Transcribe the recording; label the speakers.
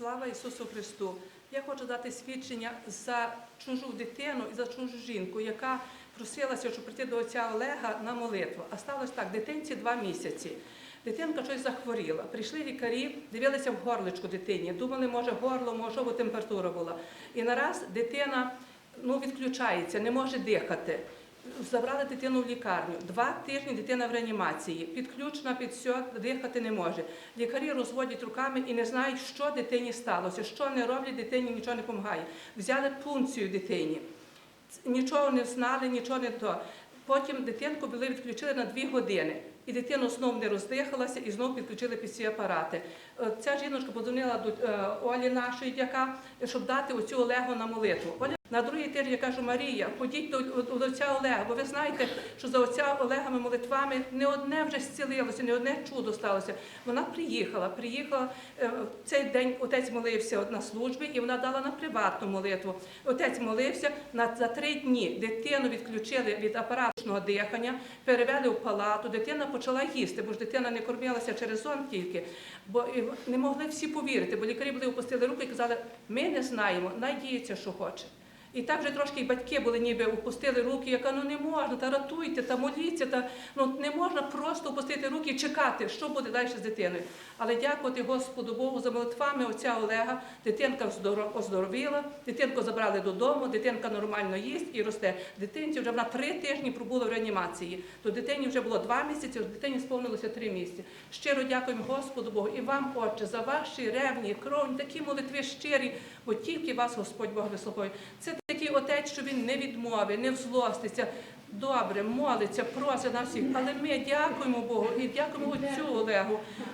Speaker 1: Слава Ісусу Христу! Я хочу дати свідчення за чужу дитину і за чужу жінку, яка просилася, щоб прийти до отця Олега на молитву. А сталося так, дитинці два місяці. Дитинка щось захворіла. Прийшли лікарі, дивилися в горличку дитині, думали, може горло, може бо температура була. І нараз дитина ну, відключається, не може дихати. Забрали дитину в лікарню. Два тижні дитина в реанімації. Підключена під все, дихати не може. Лікарі розводять руками і не знають, що дитині сталося, що не роблять, дитині нічого не допомагає. Взяли пункцію дитині. Нічого не знали, нічого не то. Потім дитинку були відключили на дві години. І дитина знов не роздихалася і знов підключили під ці апарати. Е, Ця жіночка подзвонила до е, Олі нашої, яка, щоб дати оцю Олегу на молитву. На другий тиждень я кажу, Марія, ходіть до, отця Олега, бо ви знаєте, що за отця Олегами молитвами не одне вже зцілилося, не одне чудо сталося. Вона приїхала, приїхала е, в цей день. Отець молився на службі, і вона дала на приватну молитву. Отець молився на за три дні. Дитину відключили від апаратного дихання, перевели в палату. Дитина почала їсти, бо ж дитина не кормилася через сон тільки. Бо не могли всі повірити, бо лікарі були опустили руки і казали, ми не знаємо, надіється, що хоче. І так вже трошки і батьки були ніби опустили руки, яка ну не можна, та ратуйте, та моліться, та ну не можна просто опустити руки і чекати, що буде далі з дитиною. Але дякувати Господу Богу за молитвами отця Олега. Дитинка здоро- оздоровіла, дитинку забрали додому, дитинка нормально їсть і росте. Дитинці вже вона три тижні пробула в реанімації. То дитині вже було два місяці, дитині сповнилося три місяці. Щиро дякуємо Господу Богу і вам, Отче, за ваші ревні, кровні, такі молитви щирі, бо тільки вас Господь Бог вислухає. Це такий отець, що він не відмовить, не взлоститься. Добре, молиться, просить на всіх. Але ми дякуємо Богу і дякуємо отцю Олегу.